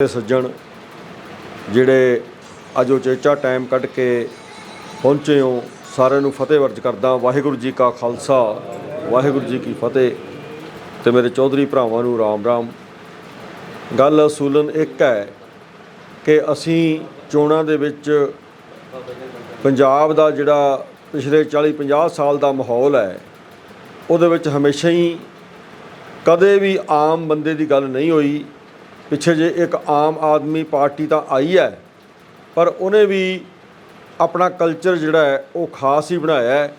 ਸੱਜਣ ਜਿਹੜੇ ਅੱਜ ਉਚੇਚਾ ਟਾਈਮ ਕੱਢ ਕੇ ਪਹੁੰਚੇ ਹੋ, ਸਾਰਿਆਂ ਨੂੰ ਫਤਿਹ ਵਰਜ ਕਰਦਾ ਵਾਹਿਗੁਰੂ ਜੀ ਕਾ ਖਾਲਸਾ, ਵਾਹਿਗੁਰੂ ਜੀ ਕੀ ਫਤਿਹ। ਤੇ ਮੇਰੇ ਚੌਧਰੀ ਭਰਾਵਾਂ ਨੂੰ ਰਾਮ ਰਾਮ। ਗੱਲ ਅਸੂਲਨ ਇੱਕ ਹੈ ਕਿ ਅਸੀਂ ਚੋਣਾਂ ਦੇ ਵਿੱਚ ਪੰਜਾਬ ਦਾ ਜਿਹੜਾ ਪਿਛਲੇ 40 50 ਸਾਲ ਦਾ ਮਾਹੌਲ ਹੈ, ਉਹਦੇ ਵਿੱਚ ਹਮੇਸ਼ਾ ਹੀ ਕਦੇ ਵੀ ਆਮ ਬੰਦੇ ਦੀ ਗੱਲ ਨਹੀਂ ਹੋਈ। ਪਿੱਛੇ ਜੇ ਇੱਕ ਆਮ ਆਦਮੀ ਪਾਰਟੀ ਤਾਂ ਆਈ ਹੈ, ਪਰ ਉਹਨੇ ਵੀ ਆਪਣਾ ਕਲਚਰ ਜਿਹੜਾ ਹੈ, ਉਹ ਖਾਸ ਹੀ ਬਣਾਇਆ ਹੈ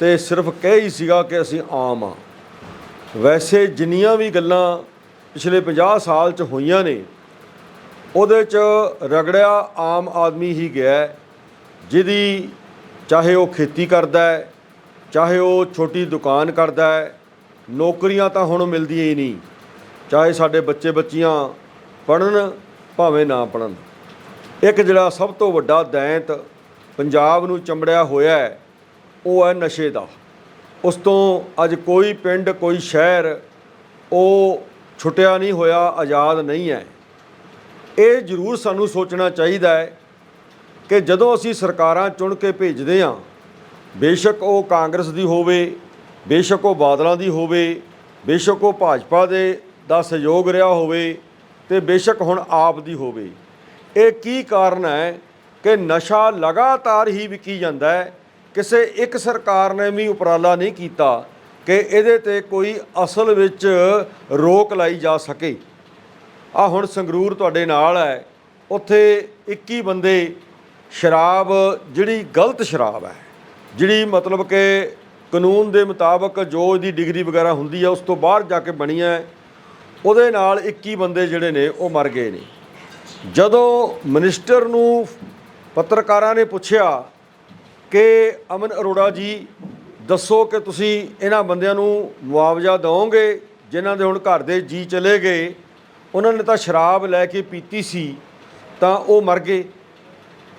ਤੇ ਸਿਰਫ ਕਹਿ ਹੀ ਸੀਗਾ ਕਿ ਅਸੀਂ ਆਮ ਆ ਵੈਸੇ ਜਿੰਨੀਆਂ ਵੀ ਗੱਲਾਂ ਪਿਛਲੇ 50 ਸਾਲ ਚ ਹੋਈਆਂ ਨੇ, ਉਹਦੇ ਚ ਰਗੜਿਆ ਆਮ ਆਦਮੀ ਹੀ ਗਿਆ ਜਿਹਦੀ ਚਾਹੇ ਉਹ ਖੇਤੀ ਕਰਦਾ ਹੈ, ਚਾਹੇ ਉਹ ਛੋਟੀ ਦੁਕਾਨ ਕਰਦਾ ਹੈ, ਨੌਕਰੀਆਂ ਤਾਂ ਹੁਣ ਮਿਲਦੀਆਂ ਹੀ ਨਹੀਂ। ਚਾਹੇ ਸਾਡੇ ਬੱਚੇ ਬੱਚੀਆਂ ਪੜਨ ਭਾਵੇਂ ਨਾ ਪੜਨ ਇੱਕ ਜਿਹੜਾ ਸਭ ਤੋਂ ਵੱਡਾ ਦੈਂਤ ਪੰਜਾਬ ਨੂੰ ਚੰਬੜਿਆ ਹੋਇਆ ਹੈ, ਉਹ ਹੈ ਨਸ਼ੇ ਦਾ। ਉਸ ਤੋਂ ਅੱਜ ਕੋਈ ਪਿੰਡ, ਕੋਈ ਸ਼ਹਿਰ, ਉਹ ਛੁੱਟਿਆ ਨਹੀਂ ਹੋਇਆ, ਆਜ਼ਾਦ ਨਹੀਂ ਹੈ। ਇਹ ਜ਼ਰੂਰ ਸਾਨੂੰ ਸੋਚਣਾ ਚਾਹੀਦਾ ਹੈ ਕਿ ਜਦੋਂ ਅਸੀਂ ਸਰਕਾਰਾਂ ਚੁਣ ਕੇ ਭੇਜਦੇ ਹਾਂ, ਬੇਸ਼ੱਕ ਉਹ ਕਾਂਗਰਸ ਦੀ ਹੋਵੇ, ਬੇਸ਼ੱਕ ਉਹ ਬਾਦਲਾਂ ਦੀ ਹੋਵੇ, ਬੇਸ਼ੱਕ ਉਹ ਭਾਜਪਾ ਦੇ ਦਾ ਸਹਿਯੋਗ ਰਿਹਾ ਹੋਵੇ ਤੇ ਬੇਸ਼ੱਕ ਹੁਣ ਆਪ ਦੀ ਹੋਵੇ। ਇਹ ਕੀ ਕਾਰਨ ਹੈ ਕਿ ਨਸ਼ਾ ਲਗਾਤਾਰ ਹੀ ਵਿਕੀ ਜਾਂਦਾ ਹੈ? ਕਿਸੇ ਇੱਕ ਸਰਕਾਰ ਨੇ ਵੀ ਉਪਰਾਲਾ ਨਹੀਂ ਕੀਤਾ ਕਿ ਇਹਦੇ ਤੇ ਕੋਈ ਅਸਲ ਵਿੱਚ ਰੋਕ ਲਾਈ ਜਾ ਸਕੇ। ਆ ਹੁਣ ਸੰਗਰੂਰ ਤੁਹਾਡੇ ਨਾਲ ਹੈ। ਉੱਥੇ 21 ਬੰਦੇ ਸ਼ਰਾਬ, ਜਿਹੜੀ ਗਲਤ ਸ਼ਰਾਬ ਹੈ, ਜਿਹੜੀ ਮਤਲਬ ਕਿ ਕਾਨੂੰਨ ਦੇ ਮੁਤਾਬਕ ਜੋ ਇਹਦੀ ਡਿਗਰੀ ਵਗੈਰਾ ਹੁੰਦੀ ਹੈ ਉਸ ਤੋਂ ਬਾਹਰ ਜਾ ਕੇ ਬਣੀ ਹੈ। ਉਹਦੇ ਨਾਲ 21 ਬੰਦੇ ਜਿਹੜੇ ਨੇ ਉਹ ਮਰ ਗਏ ਨੇ। ਜਦੋਂ ਮਿਨਿਸਟਰ ਨੂੰ ਪੱਤਰਕਾਰਾਂ ਨੇ ਪੁੱਛਿਆ ਕਿ ਅਮਨ ਅਰੋੜਾ ਜੀ, ਦੱਸੋ ਕਿ ਤੁਸੀਂ ਇਹਨਾਂ ਬੰਦਿਆਂ ਨੂੰ ਮੁਆਵਜ਼ਾ ਦਿਓਗੇ ਜਿਨ੍ਹਾਂ ਦੇ ਹੁਣ ਘਰ ਦੇ ਜੀ ਚਲੇ ਗਏ। ਉਹਨਾਂ ਨੇ ਤਾਂ ਸ਼ਰਾਬ ਲੈ ਕੇ ਪੀਤੀ ਸੀ, ਤਾਂ ਉਹ ਮਰ ਗਏ।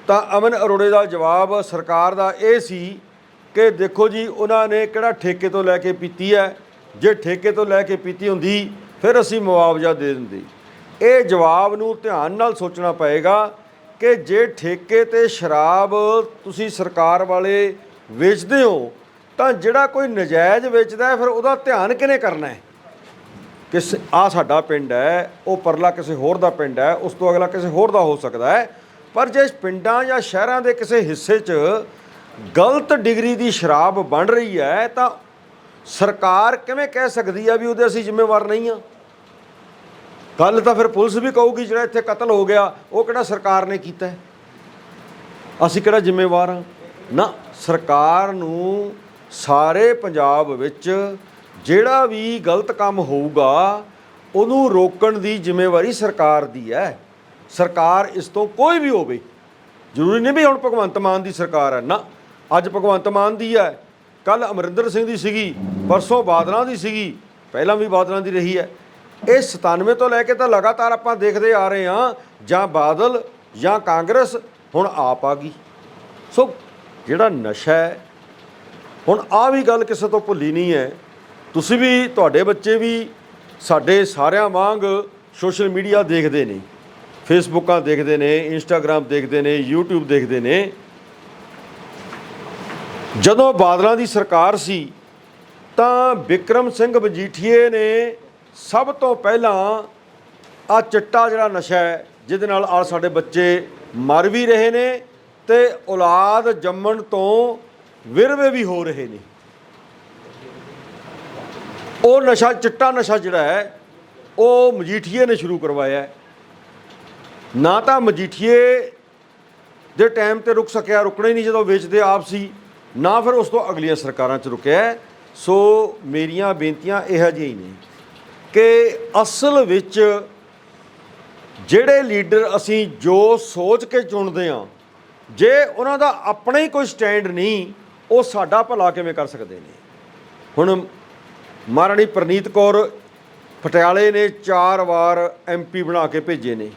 ਤਾਂ ਅਮਨ ਅਰੋੜੇ ਦਾ ਜਵਾਬ ਸਰਕਾਰ ਦਾ ਇਹ ਸੀ ਕਿ ਦੇਖੋ ਜੀ, ਉਹਨਾਂ ਨੇ ਕਿਹੜਾ ਠੇਕੇ ਤੋਂ ਲੈ ਕੇ ਪੀਤੀ ਹੈ? ਜੇ ਠੇਕੇ ਤੋਂ ਲੈ ਕੇ ਪੀਤੀ ਹੁੰਦੀ ਫਿਰ ਅਸੀਂ ਮੁਆਵਜ਼ਾ ਦੇ ਦਿੰਦੇ। ਇਹ ਜਵਾਬ ਨੂੰ ਧਿਆਨ ਨਾਲ ਸੋਚਣਾ ਪਏਗਾ ਕਿ ਜੇ ਠੇਕੇ ਤੇ ਸ਼ਰਾਬ ਤੁਸੀਂ ਸਰਕਾਰ ਵਾਲੇ ਵੇਚਦੇ ਹੋ, ਤਾਂ ਜਿਹੜਾ ਕੋਈ ਨਜਾਇਜ਼ ਵੇਚਦਾ ਹੈ, ਫਿਰ ਉਹਦਾ ਧਿਆਨ ਕਿਹਨੇ ਕਰਨਾ ਹੈ? ਕਿਸ ਆ ਸਾਡਾ ਪਿੰਡ ਹੈ, ਉਹ ਪਰਲਾ ਕਿਸੇ ਹੋਰ ਦਾ ਪਿੰਡ ਹੈ, ਉਸ ਤੋਂ ਅਗਲਾ ਕਿਸੇ ਹੋਰ ਦਾ ਹੋ ਸਕਦਾ ਹੈ। ਪਰ ਜੇ ਪਿੰਡਾਂ ਜਾਂ ਸ਼ਹਿਰਾਂ ਦੇ ਕਿਸੇ ਹਿੱਸੇ 'ਚ ਗਲਤ ਡਿਗਰੀ ਦੀ ਸ਼ਰਾਬ ਬਣ ਰਹੀ ਹੈ, ਤਾਂ ਸਰਕਾਰ ਕਿਵੇਂ ਕਹਿ ਸਕਦੀ ਹੈ ਵੀ ਉਹਦੇ ਅਸੀਂ ਜ਼ਿੰਮੇਵਾਰ ਨਹੀਂ ਆ? ਕੱਲ ਤਾਂ ਫਿਰ ਪੁਲਿਸ ਵੀ ਕਹੂਗੀ ਜਿਹੜਾ ਇੱਥੇ ਕਤਲ ਹੋ ਗਿਆ, ਉਹ ਕਿਹੜਾ ਸਰਕਾਰ ਨੇ ਕੀਤਾ ਹੈ? ਅਸੀਂ ਕਿਹੜਾ ਜ਼ਿੰਮੇਵਾਰ ਹਾਂ? ਨਾ, ਸਰਕਾਰ ਨੂੰ ਸਾਰੇ ਪੰਜਾਬ ਵਿੱਚ ਜਿਹੜਾ ਵੀ ਗਲਤ ਕੰਮ ਹੋਊਗਾ, ਉਹਨੂੰ ਰੋਕਣ ਦੀ ਜ਼ਿੰਮੇਵਾਰੀ ਸਰਕਾਰ ਦੀ ਹੈ। ਸਰਕਾਰ ਇਸ ਤੋਂ ਕੋਈ ਵੀ ਹੋਵੇ, ਜ਼ਰੂਰੀ ਨਹੀਂ ਵੀ ਹੁਣ ਭਗਵੰਤ ਮਾਨ ਦੀ ਸਰਕਾਰ ਹੈ। ਨਾ, ਅੱਜ ਭਗਵੰਤ ਮਾਨ ਦੀ ਹੈ ਕੱਲ ਅਮਰਿੰਦਰ ਸਿੰਘ ਦੀ ਸੀਗੀ, ਪਰਸੋਂ ਬਾਦਲਾਂ ਦੀ ਸੀਗੀ, ਪਹਿਲਾਂ ਵੀ ਬਾਦਲਾਂ ਦੀ ਰਹੀ ਹੈ। ਇਹ 97 ਤੋਂ ਲੈ ਕੇ ਤਾਂ ਲਗਾਤਾਰ ਆਪਾਂ ਦੇਖਦੇ ਆ ਰਹੇ ਹਾਂ, ਜਾਂ ਬਾਦਲ ਜਾਂ ਕਾਂਗਰਸ, ਹੁਣ ਆਪ ਆ ਗਈ। ਸੋ ਜਿਹੜਾ ਨਸ਼ਾ ਹੈ, ਹੁਣ ਆ ਵੀ ਗੱਲ ਕਿਸੇ ਤੋਂ ਭੁੱਲੀ ਨਹੀਂ ਹੈ। ਤੁਸੀਂ ਵੀ, ਤੁਹਾਡੇ ਬੱਚੇ ਵੀ, ਸਾਡੇ ਸਾਰਿਆਂ ਵਾਂਗ ਸੋਸ਼ਲ ਮੀਡੀਆ ਦੇਖਦੇ ਨੇ, ਫੇਸਬੁੱਕਾਂ ਦੇਖਦੇ ਨੇ ਇੰਸਟਾਗ੍ਰam ਦੇਖਦੇ ਨੇ, YouTube ਦੇਖਦੇ ਨੇ। ਜਦੋਂ ਬਾਦਲਾਂ ਦੀ ਸਰਕਾਰ ਸੀ, ਤਾਂ ਵਿਕਰਮ ਸਿੰਘ ਮਜੀਠੀਏ ਨੇ ਸਭ ਤੋਂ ਪਹਿਲਾਂ ਆ ਚਿੱਟਾ ਜਿਹੜਾ ਨਸ਼ਾ ਹੈ, ਜਿਹਦੇ ਨਾਲ ਆ ਸਾਡੇ ਬੱਚੇ ਮਰ ਵੀ ਰਹੇ ਨੇ ਤੇ ਔਲਾਦ ਜੰਮਣ ਤੋਂ ਵਿਰਵੇ ਵੀ ਹੋ ਰਹੇ ਨੇ। ਉਹ ਨਸ਼ਾ, ਚਿੱਟਾ ਨਸ਼ਾ ਜਿਹੜਾ ਹੈ, ਉਹ ਮਜੀਠੀਏ ਨੇ ਸ਼ੁਰੂ ਕਰਵਾਇਆ ਨਾ ਤਾਂ ਮਜੀਠੀਏ ਦੇ ਟਾਈਮ ਤੇ ਰੁਕ ਸਕਿਆ, ਰੁਕਣਾ ਹੀ ਨਹੀਂ ਜਦੋਂ ਵੇਚਦੇ ਆਪ ਸੀ, ਨਾ ਫਿਰ ਉਸ ਤੋਂ ਅਗਲੀਆਂ ਸਰਕਾਰਾਂ 'ਚ ਰੁਕਿਆ ਸੋ ਮੇਰੀਆਂ ਬੇਨਤੀਆਂ ਇਹੋ ਜਿਹੀਆਂ ਹੀ ਨੇ। ਕਿ ਅਸਲ ਵਿੱਚ ਜਿਹੜੇ ਲੀਡਰ ਅਸੀਂ ਜੋ ਸੋਚ ਕੇ ਚੁਣਦੇ ਹਾਂ, ਜੇ ਉਹਨਾਂ ਦਾ ਆਪਣਾ ਹੀ ਕੋਈ ਸਟੈਂਡ ਨਹੀਂ, ਉਹ ਸਾਡਾ ਭਲਾ ਕਿਵੇਂ ਕਰ ਸਕਦੇ ਨੇ? ਹੁਣ ਮਹਾਰਾਣੀ ਪ੍ਰਨੀਤ ਕੌਰ ਪਟਿਆਲੇ ਨੇ ਚਾਰ ਵਾਰ ਐਮਪੀ ਬਣਾ ਕੇ ਭੇਜੇ ਨੇ।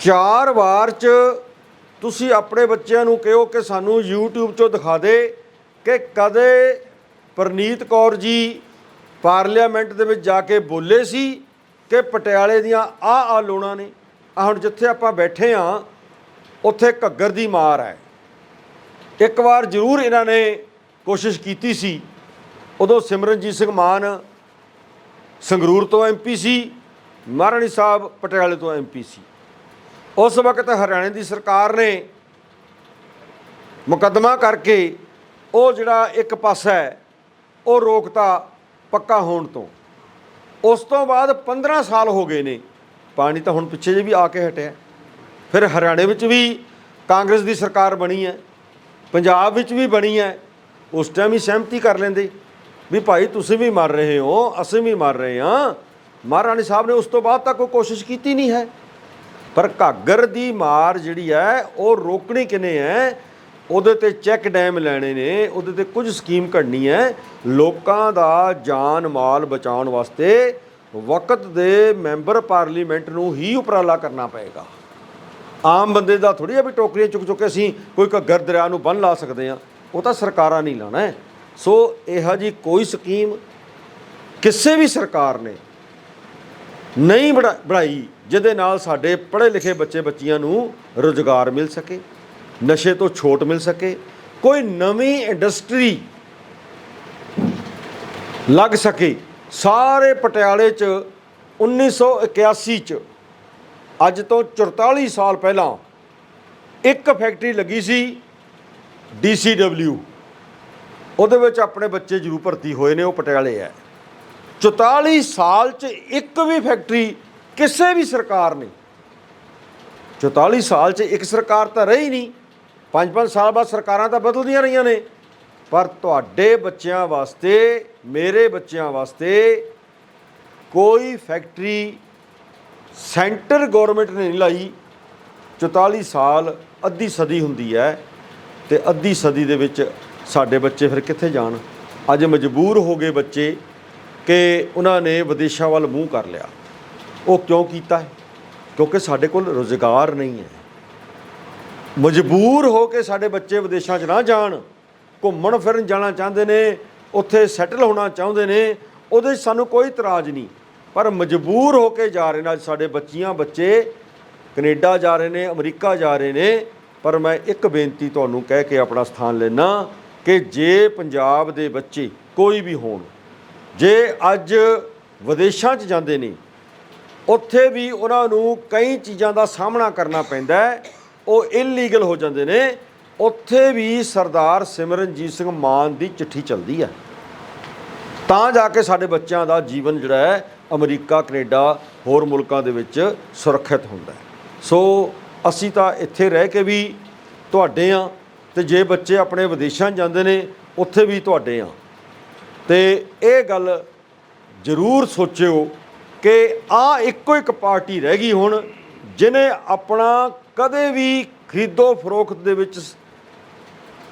ਚਾਰ ਵਾਰ ਚ ਤੁਸੀਂ ਆਪਣੇ ਬੱਚਿਆਂ ਨੂੰ ਕਹੋ ਕਿ ਸਾਨੂੰ YouTube ਚੋਂ ਦਿਖਾ ਦੇ ਕਿ ਕਦੇ ਪ੍ਰਨੀਤ ਕੌਰ ਜੀ ਪਾਰਲੀਮੈਂਟ ਦੇ ਵਿੱਚ ਜਾ ਕੇ ਬੋਲੇ ਸੀ ਕਿ ਪਟਿਆਲੇ ਦੀਆਂ ਆ ਆ ਲੋੜਾਂ ਨੇ। ਆ ਹੁਣ ਜਿੱਥੇ ਆਪਾਂ ਬੈਠੇ ਆ ਉੱਥੇ ਘੱਗਰ ਦੀ ਮਾਰ ਹੈ। ਇੱਕ ਵਾਰ ਜ਼ਰੂਰ ਇਹਨਾਂ ਨੇ ਕੋਸ਼ਿਸ਼ ਕੀਤੀ ਸੀ। ਉਦੋਂ ਸਿਮਰਨਜੀਤ ਸਿੰਘ ਮਾਨ ਸੰਗਰੂਰ ਤੋਂ ਐਮਪੀ ਸੀ, ਮਹਾਰਾਣੀ ਸਾਹਿਬ ਪਟਿਆਲੇ ਤੋਂ ਐਮਪੀ ਸੀ। ਉਸ ਵਕਤ ਹਰਿਆਣੇ ਦੀ ਸਰਕਾਰ ਨੇ ਮੁਕੱਦਮਾ ਕਰਕੇ ਉਹ ਜਿਹੜਾ ਇੱਕ ਪਾਸਾ ਹੈ, ਉਹ ਰੋਕਤਾ ਪੱਕਾ ਹੋਣ ਤੋਂ। ਉਸ ਤੋਂ ਬਾਅਦ 15 ਸਾਲ ਹੋ ਗਏ ਨੇ। ਪਾਣੀ ਤਾਂ ਹੁਣ ਪਿੱਛੇ ਜੇ ਵੀ ਆ ਕੇ ਹਟਿਆ। ਫਿਰ ਹਰਿਆਣੇ ਵਿੱਚ ਵੀ ਕਾਂਗਰਸ ਦੀ ਸਰਕਾਰ ਬਣੀ ਹੈ। ਪੰਜਾਬ ਵਿੱਚ ਵੀ ਬਣੀ ਹੈ। ਉਸ ਟਾਈਮ ਹੀ ਸਹਿਮਤੀ ਕਰ ਲੈਂਦੇ। ਵੀ ਭਾਈ ਤੁਸੀਂ ਵੀ ਮਰ ਰਹੇ ਹੋ, ਅਸੀਂ ਵੀ ਮਰ ਰਹੇ ਹਾਂ। ਮਹਾਰਾਣੀ ਸਾਹਿਬ ਨੇ ਉਸ ਤੋਂ ਬਾਅਦ ਤਾਂ ਕੋਈ ਕੋਸ਼ਿਸ਼ ਕੀਤੀ ਨਹੀਂ ਹੈ। ਪਰ ਘਾਗਰ ਦੀ ਮਾਰ ਜਿਹੜੀ ਹੈ, ਉਹ ਰੋਕਣੀ ਕਿਨੇ ਹੈ? ਉਹਦੇ ਤੇ ਚੈੱਕ ਡੈਮ ਲੈਣੇ ਨੇ, ਉਹਦੇ ਤੇ ਕੁਝ ਸਕੀਮ ਘੜਨੀ ਹੈ ਲੋਕਾਂ ਦਾ ਜਾਨ ਮਾਲ ਬਚਾਉਣ ਵਾਸਤੇ ਵਕਤ ਦੇ ਮੈਂਬਰ ਪਾਰਲੀਮੈਂਟ ਨੂੰ ਹੀ ਉਪਰਾਲਾ ਕਰਨਾ ਪਏਗਾ। ਆਮ ਬੰਦੇ ਦਾ ਥੋੜੀ ਆ ਵੀ ਟੋਕਰੀਆਂ ਚੁੱਕ ਚੁੱਕ ਕੇ ਅਸੀਂ ਕੋਈ ਘੱਗਰ ਦਰਿਆ ਨੂੰ ਬੰਨ ਲਾ ਸਕਦੇ ਆ ਉਹ ਤਾਂ ਸਰਕਾਰਾਂ ਨਹੀਂ ਲਾਣਾ ਹੈ। ਸੋ ਇਹੋ ਜੀ ਕੋਈ ਸਕੀਮ ਕਿਸੇ ਵੀ ਸਰਕਾਰ ਨੇ ਨਹੀਂ ਬਣਾ- ਬਣਾਈ, ਜਿਹਦੇ ਨਾਲ ਸਾਡੇ ਪੜ੍ਹੇ ਲਿਖੇ ਬੱਚੇ ਬੱਚੀਆਂ ਨੂੰ ਰੋਜ਼ਗਾਰ ਮਿਲ ਸਕੇ। ਨਸ਼ੇ ਤੋਂ ਛੋਟ ਮਿਲ ਸਕੇ, ਕੋਈ ਨਵੀਂ ਇੰਡਸਟਰੀ ਲੱਗ ਸਕੇ। ਸਾਰੇ ਪਟਿਆਲੇ 'ਚ 1981 'ਚ, ਅੱਜ ਤੋਂ 44 ਸਾਲ ਪਹਿਲਾਂ ਇੱਕ ਫੈਕਟਰੀ ਲੱਗੀ ਸੀ DCW ਉਹਦੇ ਵਿੱਚ ਆਪਣੇ ਬੱਚੇ ਜ਼ਰੂਰ ਭਰਤੀ ਹੋਏ ਨੇ, ਉਹ ਪਟਿਆਲੇ ਹੈ। 44 ਸਾਲ 'ਚ ਇੱਕ ਵੀ ਫੈਕਟਰੀ ਕਿਸੇ ਵੀ ਸਰਕਾਰ ਨੇ 44 ਸਾਲ 'ਚ ਇੱਕ ਸਰਕਾਰ ਤਾਂ ਰਹੀ ਨਹੀਂ। 5-5 ਸਾਲ ਬਾਅਦ ਸਰਕਾਰਾਂ ਤਾਂ ਬਦਲਦੀਆਂ ਰਹੀਆਂ ਨੇ। ਪਰ ਤੁਹਾਡੇ ਬੱਚਿਆਂ ਵਾਸਤੇ, ਮੇਰੇ ਬੱਚਿਆਂ ਵਾਸਤੇ ਕੋਈ ਫੈਕਟਰੀ ਸੈਂਟਰ ਗਵਰਨਮੈਂਟ ਨੇ ਨਹੀਂ ਲਾਈ। 44 ਸਾਲ, ਅੱਧੀ ਸਦੀ ਹੁੰਦੀ ਹੈ ਤੇ ਅੱਧੀ ਸਦੀ ਦੇ ਵਿੱਚ ਸਾਡੇ ਬੱਚੇ ਫਿਰ ਕਿੱਥੇ ਜਾਣ? ਅੱਜ ਮਜਬੂਰ ਹੋ ਗਏ ਬੱਚੇ ਕਿ ਉਹਨਾਂ ਨੇ ਵਿਦੇਸ਼ਾਂ ਵੱਲ ਮੂੰਹ ਕਰ ਲਿਆ। ਉਹ ਕਿਉਂ ਕੀਤਾ ਹੈ? ਕਿਉਂਕਿ ਸਾਡੇ ਕੋਲ ਰੋਜ਼ਗਾਰ ਨਹੀਂ ਹੈ। ਮਜਬੂਰ ਹੋ ਕੇ ਸਾਡੇ ਬੱਚੇ ਵਿਦੇਸ਼ਾਂ 'ਚ ਨਾ ਜਾਣ, ਘੁੰਮਣ ਫਿਰਨ ਜਾਣਾ ਚਾਹੁੰਦੇ ਨੇ, ਉੱਥੇ ਸੈਟਲ ਹੋਣਾ ਚਾਹੁੰਦੇ ਨੇ, ਉਹਦੇ 'ਚ ਸਾਨੂੰ ਕੋਈ ਇਤਰਾਜ਼ ਨਹੀਂ। ਪਰ ਮਜਬੂਰ ਹੋ ਕੇ ਜਾ ਰਹੇ ਨੇ ਅੱਜ ਸਾਡੇ ਬੱਚੀਆਂ, ਬੱਚੇ, ਕੈਨੇਡਾ ਜਾ ਰਹੇ ਨੇ, ਅਮਰੀਕਾ ਜਾ ਰਹੇ ਨੇ, ਪਰ ਮੈਂ ਇੱਕ ਬੇਨਤੀ ਤੁਹਾਨੂੰ ਕਹਿ ਕੇ ਆਪਣਾ ਸਥਾਨ ਲੈਣਾ ਕਿ ਜੇ ਪੰਜਾਬ ਦੇ ਬੱਚੇ ਕੋਈ ਵੀ ਹੋਣ, ਜੇ ਅੱਜ ਵਿਦੇਸ਼ਾਂ 'ਚ ਜਾਂਦੇ ਨੇ, ਉੱਥੇ ਵੀ ਉਹਨਾਂ ਨੂੰ ਕਈ ਚੀਜ਼ਾਂ ਦਾ ਸਾਹਮਣਾ ਕਰਨਾ ਪੈਂਦਾ ਹੈ। ਉਹ ਇਲੀਗਲ ਹੋ ਜਾਂਦੇ ਨੇ। ਉੱਥੇ ਵੀ ਸਰਦਾਰ ਸਿਮਰਨਜੀਤ ਸਿੰਘ ਮਾਨ ਦੀ ਚਿੱਠੀ ਚੱਲਦੀ ਹੈ ਤਾਂ ਜਾ ਕੇ ਸਾਡੇ ਬੱਚਿਆਂ ਦਾ ਜੀਵਨ ਜਿਹੜਾ ਹੈ, ਅਮਰੀਕਾ, ਕੈਨੇਡਾ, ਹੋਰ ਮੁਲਕਾਂ ਦੇ ਵਿੱਚ ਸੁਰੱਖਿਅਤ ਹੁੰਦਾ ਸੋ ਅਸੀਂ ਤਾਂ ਇੱਥੇ ਰਹਿ ਕੇ ਵੀ ਤੁਹਾਡੇ ਆ ਤੇ ਜੇ ਬੱਚੇ ਆਪਣੇ ਵਿਦੇਸ਼ਾਂ ਜਾਂਦੇ ਨੇ, ਉੱਥੇ ਵੀ ਤੁਹਾਡੇ ਆ ਤੇ ਇਹ ਗੱਲ ਜ਼ਰੂਰ ਸੋਚਿਓ ਕਿ ਆ ਇੱਕੋ ਇੱਕ ਪਾਰਟੀ ਰਹਿ ਗਈ ਹੁਣ ਜਿਨੇ ਆਪਣਾ ਕਦੇ ਵੀ ਖਰੀਦੋ ਫਰੋਖਤ ਦੇ ਵਿੱਚ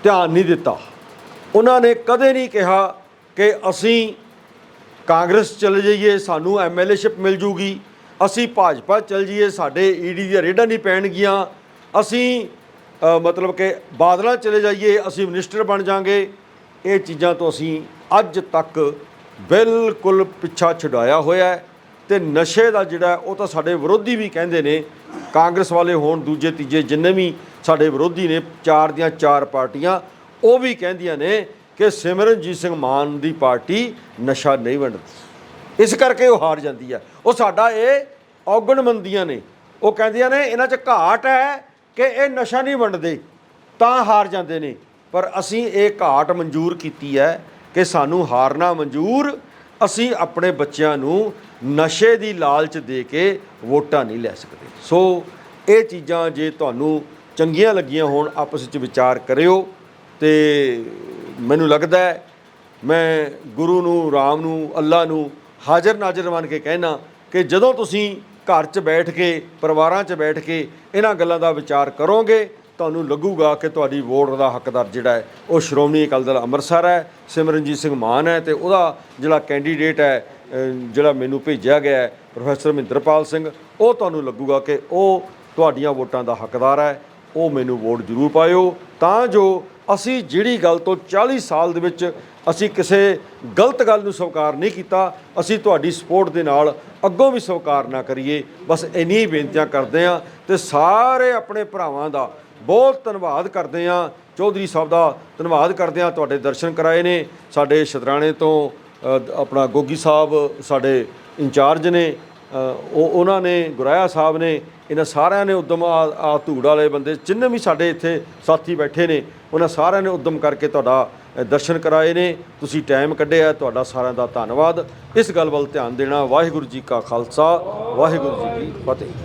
ਧਿਆਨ ਨਹੀਂ ਦਿੱਤਾ। ਉਹਨਾਂ ਨੇ ਕਦੇ ਨਹੀਂ ਕਿਹਾ ਕਿ ਅਸੀਂ ਕਾਂਗਰਸ ਚਲੇ ਜਾਈਏ, ਸਾਨੂੰ ਐਮਐਲਏਸ਼ਿਪ ਮਿਲ ਜੂਗੀ, ਅਸੀਂ ਭਾਜਪਾ ਚਲ ਜਾਈਏ, ਸਾਡੇ ਈਡੀ ਦੀਆਂ ਰੇਡਾਂ ਨਹੀਂ ਪੈਣਗੀਆਂ, ਅਸੀਂ ਮਤਲਬ ਕਿ ਬਾਦਲਾਂ ਚਲੇ ਜਾਈਏ, ਅਸੀਂ ਮਿਨਿਸਟਰ ਬਣ ਜਾਾਂਗੇ। ਇਹ ਚੀਜ਼ਾਂ ਤੋਂ ਅਸੀਂ ਅੱਜ ਤੱਕ ਬਿਲਕੁਲ ਪਿੱਛਾ ਛੁਡਾਇਆ ਹੋਇਆ ਹੈ। ਤੇ ਨਸ਼ੇ ਦਾ ਜਿਹੜਾ ਉਹ ਤਾਂ ਸਾਡੇ ਵਿਰੋਧੀ ਵੀ ਕਹਿੰਦੇ ਨੇ। ਕਾਂਗਰਸ ਵਾਲੇ ਹੋਣ, ਦੂਜੇ, ਤੀਜੇ ਜਿੰਨੇ ਵੀ ਸਾਡੇ ਵਿਰੋਧੀ ਨੇ, ਚਾਰ ਦੀਆਂ ਚਾਰ ਪਾਰਟੀਆਂ, ਉਹ ਵੀ ਕਹਿੰਦੀਆਂ ਨੇ ਕਿ ਸਿਮਰਨਜੀਤ ਸਿੰਘ ਮਾਨ ਦੀ ਪਾਰਟੀ ਨਸ਼ਾ ਨਹੀਂ ਵੰਡਦੀ। ਇਸ ਕਰਕੇ ਉਹ ਹਾਰ ਜਾਂਦੀ ਹੈ। ਉਹ ਸਾਡਾ ਇਹ ਔਗਣਮੰਦੀਆਂ ਨੇ। ਉਹ ਕਹਿੰਦੀਆਂ ਨੇ, ਇਹਨਾਂ 'ਚ ਘਾਟ ਹੈ ਕਿ ਇਹ ਨਸ਼ਾ ਨਹੀਂ ਵੰਡਦੇ, ਤਾਂ ਹਾਰ ਜਾਂਦੇ ਨੇ। ਪਰ ਅਸੀਂ ਇਹ ਘਾਟ ਮਨਜ਼ੂਰ ਕੀਤੀ ਹੈ ਕਿ ਸਾਨੂੰ ਹਾਰਨਾ ਮਨਜ਼ੂਰ ਅਸੀਂ ਆਪਣੇ ਬੱਚਿਆਂ ਨੂੰ ਨਸ਼ੇ ਦੀ ਲਾਲਚ ਦੇ ਕੇ ਵੋਟਾਂ ਨਹੀਂ ਲੈ ਸਕਦੇ। ਸੋ ਇਹ ਚੀਜ਼ਾਂ ਜੇ ਤੁਹਾਨੂੰ ਚੰਗੀਆਂ ਲੱਗੀਆਂ ਹੋਣ, ਆਪਸ ਵਿੱਚ ਵਿਚਾਰ ਕਰਿਓ ਤੇ ਮੈਨੂੰ ਲੱਗਦਾ ਹੈ, ਮੈਂ ਗੁਰੂ ਨੂੰ, ਰਾਮ ਨੂੰ, ਅੱਲਾ ਨੂੰ ਹਾਜ਼ਰ ਨਾਜ਼ਰ ਮੰਨ ਕੇ ਕਹਿਣਾ ਕਿ ਜਦੋਂ ਤੁਸੀਂ ਘਰ 'ਚ ਬੈਠ ਕੇ, ਪਰਿਵਾਰਾਂ 'ਚ ਬੈਠ ਕੇ ਇਹਨਾਂ ਗੱਲਾਂ ਦਾ ਵਿਚਾਰ ਕਰੋਗੇ ਤੁਹਾਨੂੰ ਲੱਗੂਗਾ ਕਿ ਤੁਹਾਡੀ ਵੋਟ ਦਾ ਹੱਕਦਾਰ ਜਿਹੜਾ ਹੈ, ਉਹ ਸ਼੍ਰੋਮਣੀ ਅਕਾਲੀ ਦਲ ਅੰਮ੍ਰਿਤਸਰ ਹੈ, ਸਿਮਰਨਜੀਤ ਸਿੰਘ ਮਾਨ ਹੈ ਤੇ ਉਹਦਾ ਜਿਹੜਾ ਕੈਂਡੀਡੇਟ ਹੈ ਜਿਹੜਾ ਮੈਨੂੰ ਭੇਜਿਆ ਗਿਆ ਹੈ, ਪ੍ਰੋਫੈਸਰ ਮਹਿੰਦਰਪਾਲ ਸਿੰਘ, ਉਹ ਤੁਹਾਨੂੰ ਲੱਗੂਗਾ ਕਿ ਉਹ ਤੁਹਾਡੀਆਂ ਵੋਟਾਂ ਦਾ ਹੱਕਦਾਰ ਹੈ, ਉਹ ਮੈਨੂੰ ਵੋਟ ਜ਼ਰੂਰ ਪਾਇਓ। ਤਾਂ ਜੋ ਅਸੀਂ ਜਿਹੜੀ ਗੱਲ ਤੋਂ 40 ਸਾਲ ਦੇ ਵਿੱਚ ਅਸੀਂ ਕਿਸੇ ਗਲਤ ਗੱਲ ਨੂੰ ਸਵੀਕਾਰ ਨਹੀਂ ਕੀਤਾ, ਅਸੀਂ ਤੁਹਾਡੀ ਸਪੋਰਟ ਦੇ ਨਾਲ ਅੱਗੋਂ ਵੀ ਸਵੀਕਾਰ ਨਾ ਕਰੀਏ। ਬਸ ਇੰਨੀ ਹੀ ਬੇਨਤੀਆਂ ਕਰਦੇ ਆ ਤੇ ਸਾਰੇ ਆਪਣੇ ਭਰਾਵਾਂ ਦਾ ਬਹੁਤ ਧੰਨਵਾਦ ਕਰਦੇ ਆ ਚੌਧਰੀ ਸਾਹਿਬ ਦਾ ਧੰਨਵਾਦ ਕਰਦੇ ਆ ਤੁਹਾਡੇ ਦਰਸ਼ਨ ਕਰਾਏ ਨੇ। ਸਾਡੇ ਸ਼ਤਰਾਣੇ ਤੋਂ ਆਪਣਾ ਗੋਗੀ ਸਾਹਿਬ, ਸਾਡੇ ਇੰਚਾਰਜ ਨੇ ਉਹ, ਉਹਨਾਂ ਨੇ, ਗੁਰਾਇਆ ਸਾਹਿਬ ਨੇ, ਇਹਨਾਂ ਸਾਰਿਆਂ ਨੇ ਉਦਮ ਆ ਆ ਧੂੜ ਵਾਲੇ ਬੰਦੇ, ਜਿੰਨੇ ਵੀ ਸਾਡੇ ਇੱਥੇ ਸਾਥੀ ਬੈਠੇ ਨੇ, ਉਹਨਾਂ ਸਾਰਿਆਂ ਨੇ ਉਦਮ ਕਰਕੇ ਤੁਹਾਡਾ ਦਰਸ਼ਨ ਕਰਾਏ ਨੇ। ਤੁਸੀਂ ਟਾਈਮ ਕੱਢਿਆ, ਤੁਹਾਡਾ ਸਾਰਿਆਂ ਦਾ ਧੰਨਵਾਦ। ਇਸ ਗੱਲ ਵੱਲ ਧਿਆਨ ਦੇਣਾ। ਵਾਹਿਗੁਰੂ ਜੀ ਕਾ ਖਾਲਸਾ, ਵਾਹਿਗੁਰੂ ਜੀ ਕੀ ਫਤਿਹ।